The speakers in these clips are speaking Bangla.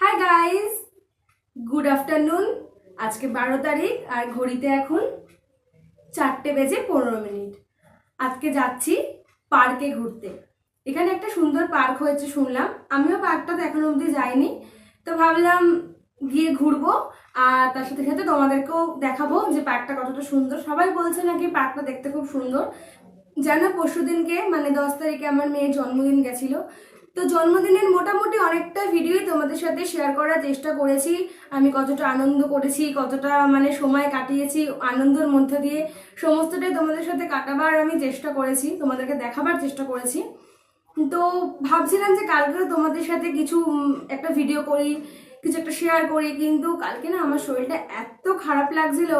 হাই গাইস গুড আফটারনুন আজকে বারো তারিখ আর ঘড়িতে এখন চারটে বেজে পনেরো মিনিট। আজকে যাচ্ছি পার্কে ঘুরতে। এখানে একটা সুন্দর পার্ক হয়েছে শুনলাম। আমিও পার্কটাতে এখন অবধি যাইনি। তো ভাবলাম গিয়ে ঘুরবো আর তার সাথে সাথে তোমাদেরকেও দেখাবো যে পার্কটা কতটা সুন্দর। সবাই বলছে নাকি পার্কটা দেখতে খুব সুন্দর। জানো পরশু দিনকে মানে দশ তারিখে আমার মেয়ের জন্মদিন গেছিল। তো জন্মদিনের মোটামুটি অনেকটা ভিডিওই তোমাদের সাথে শেয়ার করার চেষ্টা করেছি। আমি কতটা আনন্দ করেছি, কতটা মানে সময় কাটিয়েছি, আনন্দের মধ্যে দিয়ে সমস্তটাই তোমাদের সাথে কাটাবার আমি চেষ্টা করেছি, তোমাদেরকে দেখাবার চেষ্টা করেছি। তো ভাবছিলাম যে কালকেও তোমাদের সাথে কিছু একটা ভিডিও করি, কিছু একটা শেয়ার করি, কিন্তু কালকে না আমার শরীরটা এত খারাপ লাগছিল।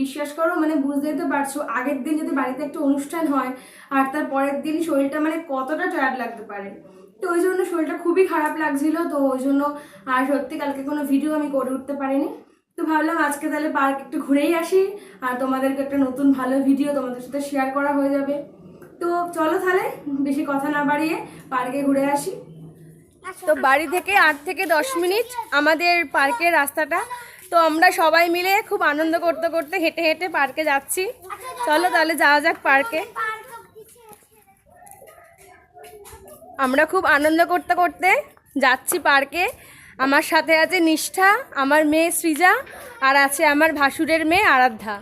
বিশ্বাস করো মানে বুঝতেই তো পারছ, আগের দিন যদি বাড়িতে একটা অনুষ্ঠান হয়, আর তার পরের দিন শরীরটা মানে কতটা টায়ার্ড লাগতে পারে। তো ওই জন্য শরীরটা খুবই খারাপ লাগছিল, তো ওই জন্য আর সত্যি কালকে কোনো ভিডিও আমি করে উঠতে পারিনি। তো ভাবলাম আজকে তাহলে পার্ক একটু ঘুরেই আসি, আর তোমাদেরকে একটা নতুন ভালো ভিডিও তোমাদের সাথে শেয়ার করা হয়ে যাবে। তো চলো তাহলে, বেশি কথা না বাড়িয়ে পার্কে ঘুরে আসি। তো বাড়ি থেকে আট থেকে দশ মিনিট আমাদের পার্কের রাস্তাটা। তো আমরা সবাই মিলে খুব আনন্দ করতে করতে হেঁটে হেঁটে পার্কে যাচ্ছি। চলো তাহলে যাওয়া যাক পার্কে। আমরা খুব আনন্দ করতে করতে যাচ্ছি পার্কে। আমার সাথে আছে নিষ্ঠা, আমার মেয়ে সৃজা, আর আছে আমার ভাসুরের মেয়ে আরাধ্যা।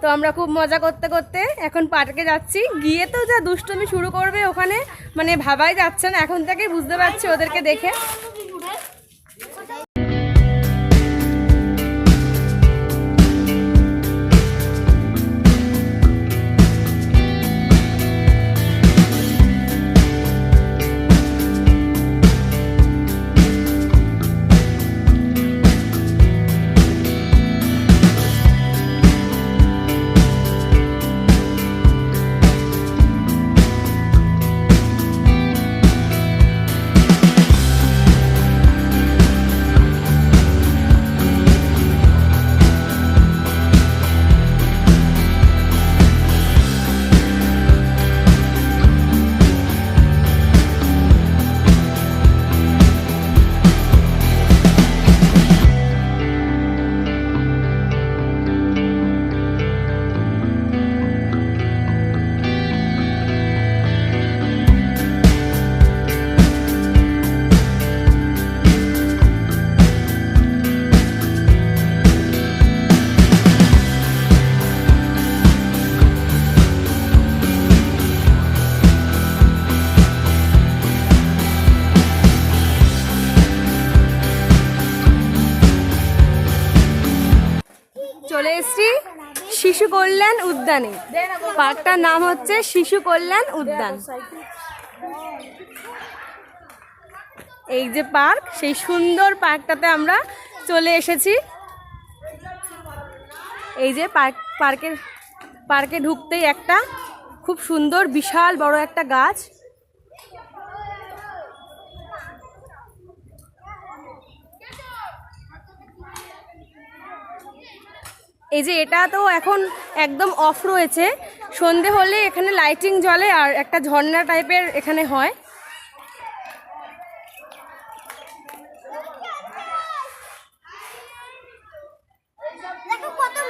তো আমরা খুব মজা করতে করতে এখন পার্কে যাচ্ছি। গিয়ে তো যা দুষ্টমি শুরু করবে ওখানে মানে ভাবাই যাচ্ছে না। এখন থেকে বুঝতে পারছি ওদেরকে দেখে। চলে এসেছি শিশু কল্যাণ উদ্যানে। পার্কটার নাম হচ্ছে শিশু কল্যাণ উদ্যান। এই যে পার্ক, সেই সুন্দর পার্কটাতে আমরা চলে এসেছি। এই যে পার্ক, পার্কের, পার্কে ঢুকতেই একটা খুব সুন্দর, বিশাল বড় একটা গাছ। এই যে এটা তো এখন একদম অফ রয়েছে। সন্ধে হলে এখানে লাইটিং জ্বলে আর একটা ঝর্ণা টাইপের এখানে হয়।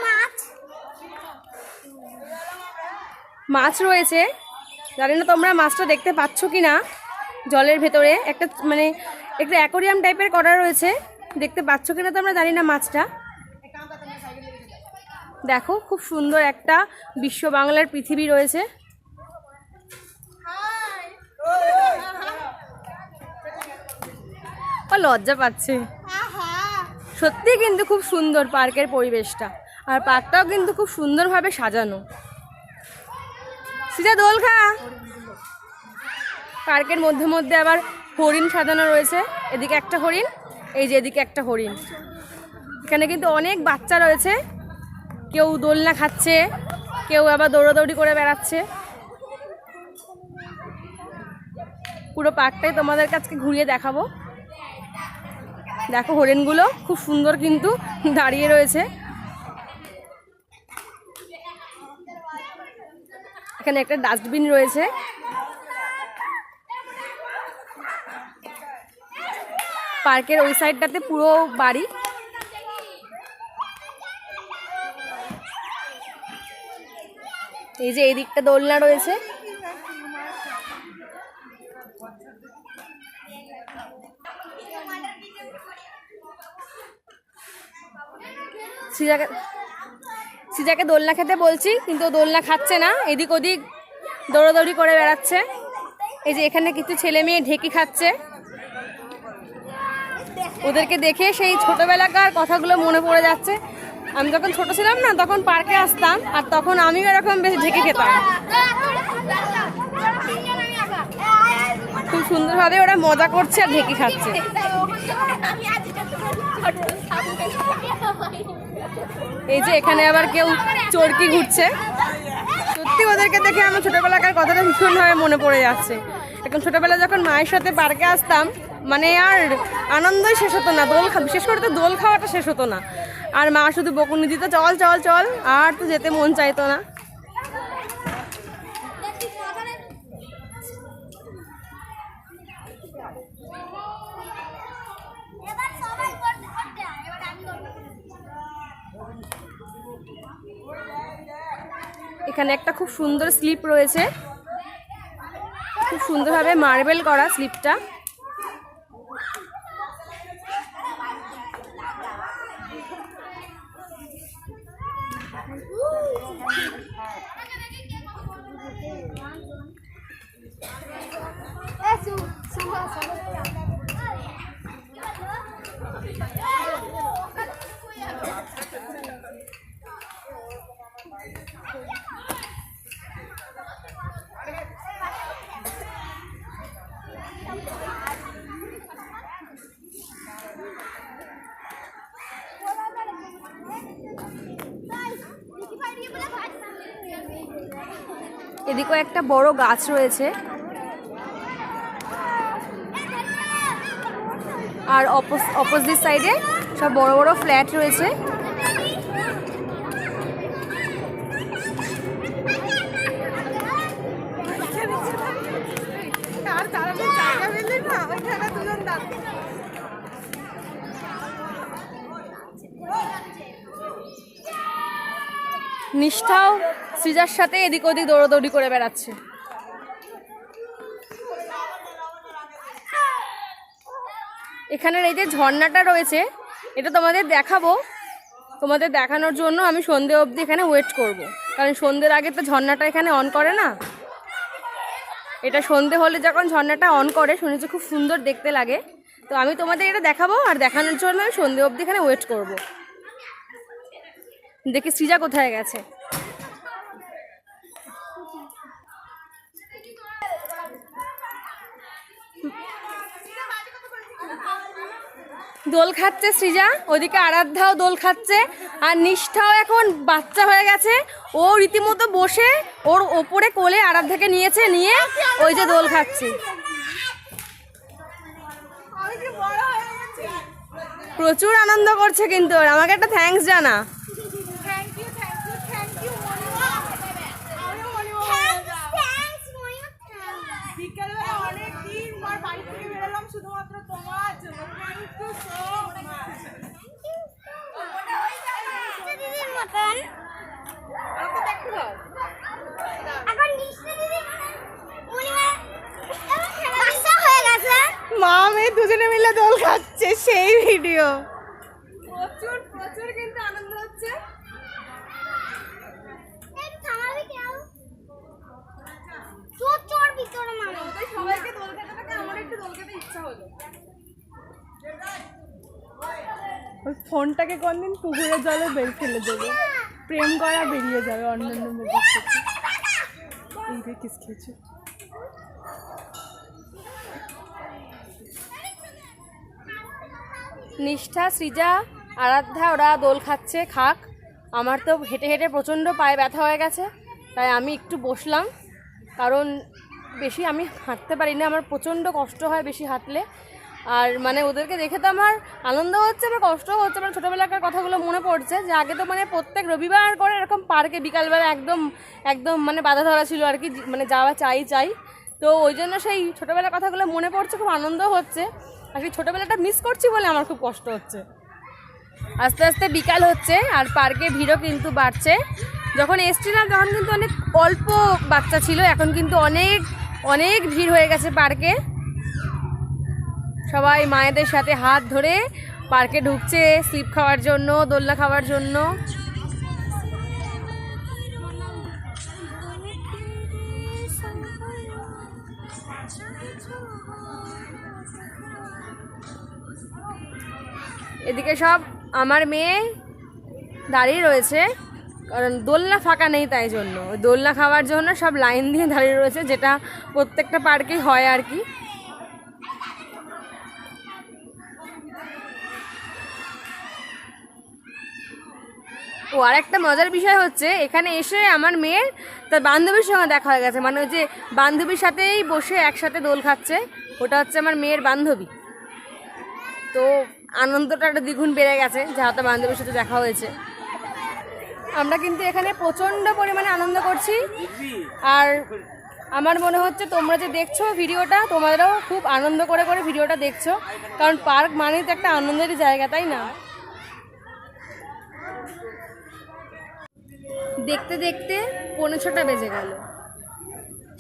মাছ। মাছ রয়েছে। জানি না তোমরা মাছটা দেখতে পাচ্ছ কি না জলের ভেতরে। একটা মানে একটা অ্যাকোরিয়াম টাইপের করা রয়েছে। দেখতে পাচ্ছ কি না তোমরা? জানি না মাছটা। দেখো, খুব সুন্দর একটা বিশ্ব বাংলার পৃথিবী রয়েছে। ও, লজ্জা পাচ্ছে। সত্যি কিন্তু খুব সুন্দর পার্কের পরিবেশটা। আর পার্কটাও কিন্তু খুব সুন্দরভাবে সাজানো। সিজা, দোল খা। পার্কের মধ্যে মধ্যে আবার হরিণ সাজানো রয়েছে। এদিকে একটা হরিণ, এই যে এদিকে একটা হরিণ। এখানে কিন্তু অনেক বাচ্চা রয়েছে। কেউ দোলনা খাচ্ছে, কেউ আবার দৌড়াদৌড়ি করে বেড়াচ্ছে। পুরো পার্কটাই তোমাদের কাছকে ঘুরিয়ে দেখাবো। দেখো হরিণগুলো খুব সুন্দর কিন্তু দাঁড়িয়ে রয়েছে। এখানে একটা ডাস্টবিন রয়েছে। পার্কের ওই সাইডটাতে পুরো বাড়ি। এই যে এই দিকটা দোলনা রয়েছে। সিজাকে সিজাকে দোলনা খেতে বলছি, কিন্তু দোলনা খাচ্ছে না। এদিক ওদিক দৌড়াদৌড়ি করে বেড়াচ্ছে। এই যে এখানে কিছু ছেলে মেয়ে ঢেকি খাচ্ছে। ওদেরকে দেখে সেই ছোটবেলাকার কথাগুলো মনে পড়ে যাচ্ছে। আমি যখন ছোট ছিলাম না, তখন পার্কে আসতাম, আর তখন আমিও এরকম বেশ ঢেকে খেতাম। খুব সুন্দরভাবে ওরা মজা করছে আর ঢেকে খাচ্ছে। এই যে এখানে আবার কেউ চরকি ঘুরছে। সত্যি ওদেরকে দেখে আমার ছোটবেলাকার কথাটা ভীষণভাবে মনে পড়ে যাচ্ছে। এখন ছোটবেলা যখন মায়ের সাথে পার্কে আসতাম মানে আর আনন্দই শেষ হতো না, দোল বিশেষ করে তো দোল খাওয়াটা শেষ হতো না। আর মা শুধু বকুনি দিত, চল চল চল, আর তো যেতে মন চাইতো না। এখানে একটা খুব সুন্দর স্লিপ রয়েছে। খুব সুন্দরভাবে মার্বেল করা স্লিপটা। এদিকেও একটা বড় গাছ রয়েছে। আর অপোজিট সাইডে সব বড় বড় ফ্ল্যাট রয়েছে। নিষ্ঠাও সৃজার সাথে এদিক ওদিক দৌড়াদৌড়ি করে বেড়াচ্ছে। এখানের এই যে ঝর্ণাটা রয়েছে, এটা তোমাদের দেখাবো। তোমাদের দেখানোর জন্য আমি সন্ধে অবধি এখানে ওয়েট করব। কারণ সন্ধ্যের আগে তো ঝর্ণাটা এখানে অন করে না। এটা সন্ধে হলে যখন ঝর্ণাটা অন করে, শুনেছি খুব সুন্দর দেখতে লাগে। তো আমি তোমাদের এটা দেখাবো আর দেখানোর জন্য আমি সন্ধে অবধি এখানে ওয়েট করব। দেখি সৃজা কোথায় গেছে। দোল খাচ্ছে সৃজা, ওদিকে আরাধ্যাও দোল খাচ্ছে, আর নিষ্ঠাও এখন বাচ্চা হয়ে গেছে। ও রীতিমতো বসে ওর ওপরে কোলে আরাধ্যাকে নিয়েছে, নিয়ে ওই যে দোল খাচ্ছে। প্রচুর আনন্দ করছে কিন্তু। আমাকে একটা থ্যাংকস জানা বিকেলবেলা অনেক দিন পর বাড়ি থেকে বেরোলাম শুধুমাত্র তোমার জন্য থ্যাংক ইউ সো মাচ দিদির মতন এখন নিশ্চয় দিদি উনি বাচ্চা হয়ে গেছে মা মেয়ে দুজনে মিলে দোল খাচ্ছে সেই ভিডিও প্রচুর প্রচুর কিন্তু আনন্দ হচ্ছে। একটু থামাবি কেউ? চোর চোর ভিতরে সবাইকে দোল খেতে থাকে আমার একটু দোল খেতে ইচ্ছা হলো। ওই ফোনটাকে কোনদিন পুকুরের জলে বের ফেলে দেবে। প্রেম করা বেরিয়ে যাবে অন্যান্য মুভির থেকে এই রে কিস খেয়েছে। নিষ্ঠা সৃজা আরাধ্যা, ওরা দোল খাচ্ছে, খাক। আমার তো হেঁটে হেঁটে প্রচণ্ড পায়ে ব্যথা হয়ে গেছে, তাই আমি একটু বসলাম। কারণ বেশি আমি হাঁটতে পারি না, আমার প্রচণ্ড কষ্ট হয় বেশি হাঁটলে। আর মানে ওদেরকে দেখে তো আমার আনন্দ হচ্ছে, আমার কষ্টও হচ্ছে। আমার ছোটোবেলাকার কথাগুলো মনে পড়ছে যে আগে তো মানে প্রত্যেক রবিবার করে এরকম পার্কে বিকালবেলা একদম একদম মানে বাধা ধরা ছিল আর কি মানে যাওয়া চাই চাই। তো ওই জন্য সেই ছোটোবেলার কথাগুলো মনে পড়ছে, খুব আনন্দ হচ্ছে। আর সেই ছোটোবেলাটা মিস করছি বলে আমার খুব কষ্ট হচ্ছে। আস্তে আস্তে বিকাল হচ্ছে আর পার্কে ভিড়ও কিন্তু বাড়ছে। যখন এসছিলাম তখন কিন্তু অনেক অল্প বাচ্চা ছিল, এখন কিন্তু অনেক অনেক ভিড় হয়ে গেছে পার্কে সবাই মায়েদের সাথে হাত ধরে পার্কে ঢুকছে স্লিপ খাওয়ার জন্য, দোলনা খাওয়ার জন্য। এদিকে সব আমার মেয়ে দাঁড়িয়ে রয়েছে, কারণ দোলনা ফাঁকা নেই তাই জন্য। দোলনা খাওয়ার জন্য সব লাইন দিয়ে দাঁড়িয়ে রয়েছে, যেটা প্রত্যেকটা পার্কেই হয় আর কি। ও আর একটা মজার বিষয় হচ্ছে, এখানে এসে আমার মেয়ের তার বান্ধবীর সঙ্গে দেখা হয়ে গেছে। মানে ওই যে বান্ধবীর সাথেই বসে একসাথে দোল খাচ্ছে, ওটা হচ্ছে আমার মেয়ের বান্ধবী। তো আনন্দটা একটা দ্বিগুণ বেড়ে গেছে যাহাতে বান্ধবীর সাথে দেখা হয়েছে। আমরা কিন্তু এখানে প্রচণ্ড পরিমাণে আনন্দ করছি। আর আমার মনে হচ্ছে তোমরা যে দেখছ ভিডিওটা, তোমাদেরও খুব আনন্দ করে করে ভিডিওটা দেখছ। কারণ পার্ক মানেই তো একটা আনন্দেরই জায়গা, তাই না? দেখতে দেখতে পৌনে ছটা বেজে গেল।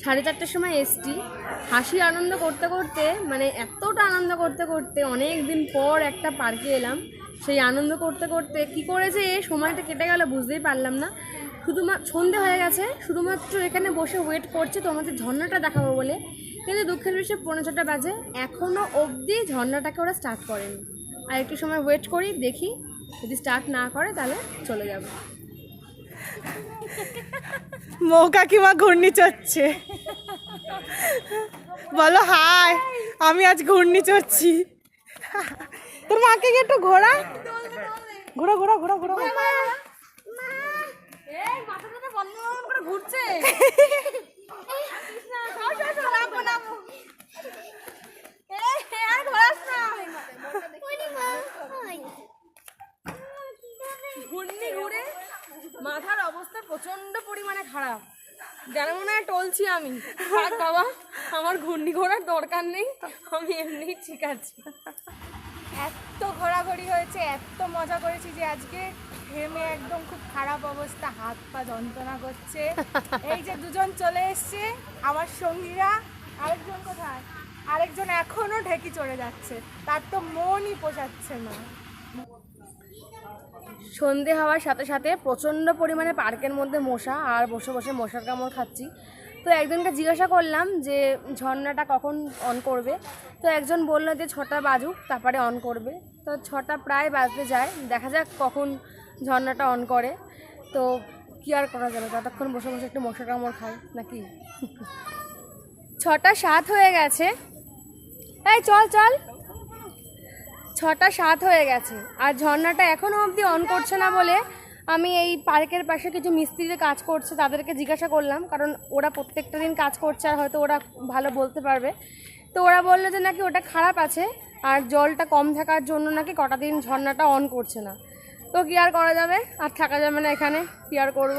সাড়ে চারটার সময় এসটি হাসি আনন্দ করতে করতে মানে এতটা আনন্দ করতে করতে অনেক দিন পর একটা পার্কে এলাম। সেই আনন্দ করতে করতে কি করে যে সময়টা কেটে গেল, বুঝতেই পারলাম না। শুধুমাত্র সন্ধে হয়ে গেছে, শুধুমাত্র এখানে বসে ওয়েট করছে, তোমাদের ঝর্ণাটা দেখাবো বলে। কিন্তু দুঃখের বিষয়ে পনেরো ছটা বাজে। এখনও অবধি ঝর্ণাটাকে ওরা স্টার্ট করেনি। আর একটু সময় ওয়েট করি, দেখি। যদি স্টার্ট না করে, তাহলে চলে যাব। মৌ কাকিমা ঘূর্ণি চড়ছে। বলো হাই আমি আজ ঘূর্ণি চড়ছি। তোর মাকে কি একটু ঘোরা। ঘোরা ঘোরা ঘোরা ঘোরা। ঘুরছে। ঘূর্ণি ঘুরে মাথার অবস্থা প্রচণ্ড পরিমাণে খারাপ। যেন মনে হয় টলছি আমি। বাবা, আমার ঘূর্ণি ঘোরার দরকার নেই। আমি এমনি ঠিক আছি। এত ঘোরাঘুরি হয়েছে, এত মজা করেছি যে আজকে ঘেমে একদম খুব খারাপ অবস্থা, হাত পা যন্ত্রণা করছে। এই যে দুজন চলে এসছে, আমার সঙ্গীরা, আরেকজন কোথায়? আরেকজন এখনও ঢেকি চড়ে যাচ্ছে। তার তো মনই পোষাচ্ছে না। সন্ধে হওয়ার সাথে সাথে প্রচণ্ড পরিমাণে পার্কের মধ্যে মশা আর বসে বসে মশার কামড় খাচ্ছি। তো একজনকে জিজ্ঞাসা করলাম যে, ঝর্ণাটা কখন অন করবে? তো একজন বলল যে, ছটা বাজুক, তারপরে অন করবে। তো ছটা প্রায় বাজতে যায়, দেখা যাক কখন ঝর্ণাটা অন করে। তো কী আর করা যাবে, ততক্ষণ বসে বসে একটু মশার কামড় খাই, নাকি? ছটা সাত হয়ে গেছে। এই, চল চল। ছটা সাত হয়ে গেছে। আর ঝর্ণাটা এখনও অবধি অন করছে না বলে আমি এই পার্কের পাশে কিছু মিস্ত্রির কাজ করছে তাদেরকে জিজ্ঞাসা করলাম, কারণ ওরা প্রত্যেকটা দিন কাজ করছে আর হয়তো ওরা ভালো বলতে পারবে। তো ওরা বলল যে, নাকি ওটা খারাপ আছে, আর জলটা কম থাকার জন্য নাকি কটা দিন ঝর্ণাটা অন করছে না? তো কী আর করা যাবে? আর থাকা যাবে না এখানে। কী আর করব?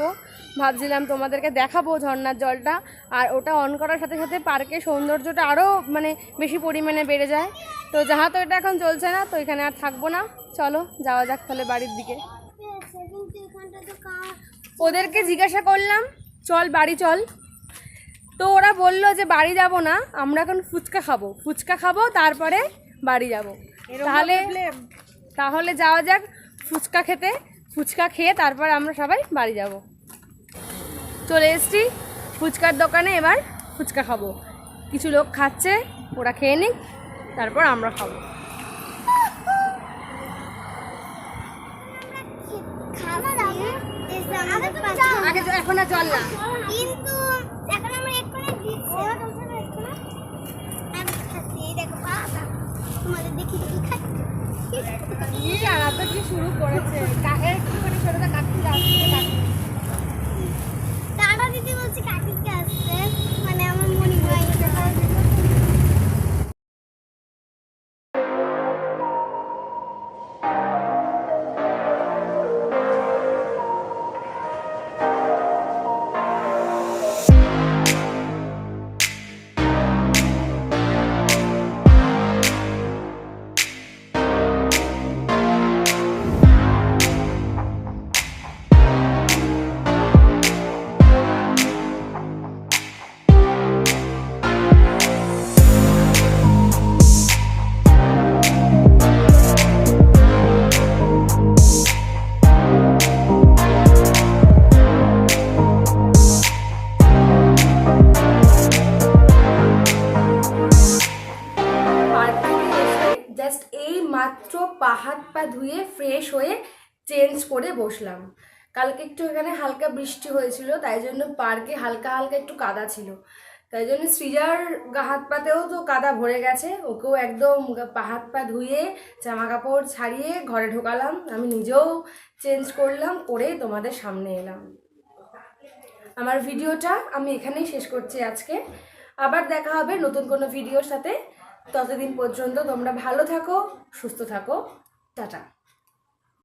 ভাবছিলাম তোমাদেরকে দেখাবো ঝর্নার জলটা। আর ওটা অন করার সাথে সাথে পার্কের সৌন্দর্যটা আরও মানে বেশি পরিমাণে বেড়ে যায়। তো যাহা তো এটা এখন চলছে না তো এখানে আর থাকব না। চলো যাওয়া যাক তাহলে বাড়ির দিকে। ওদেরকে জিজ্ঞাসা করলাম চল বাড়ি চল। তো ওরা বলল যে বাড়ি যাব না আমরা এখন ফুচকা খাব। ফুচকা খাব তারপরে বাড়ি যাব। তাহলে তাহলে যাওয়া যাক। ফুচকা খেতে ফুচকা খেয়ে তারপর আমরা সবাই বাড়ি যাব। চলে এসছি ফুচকার দোকানে এবার ফুচকা খাব। কিছু লোক খাচ্ছে ওরা খেয়ে নিক তারপর আমরা খাব। আগে এখন আর চল না। কিন্তু এখন আমরা এক্ষুনি দেখো তোমাদের দেখি দেখি খাচ্ছি। কি জানা তো কি শুরু করেছে চেঞ্জ করে বসলাম। কালকে একটু এখানে হালকা বৃষ্টি হয়েছিল, তাই জন্য পার্কে হালকা হালকা একটু কাদা ছিল। তাই জন্য সৃজার হাত পাতেও তো কাদা ভরে গেছে, ওকেও একদম হাত পা ধুয়ে, জামা কাপড় ছাড়িয়ে ঘরে ঢোকালাম। আমি নিজেও চেঞ্জ করলাম, করে তোমাদের সামনে এলাম। আমার ভিডিওটা আমি এখানেই শেষ করছি আজকে। আবার দেখা হবে নতুন কোনো ভিডিওর সাথে। ততদিন পর্যন্ত তোমরা ভালো থাকো, সুস্থ থাকো। টাটা।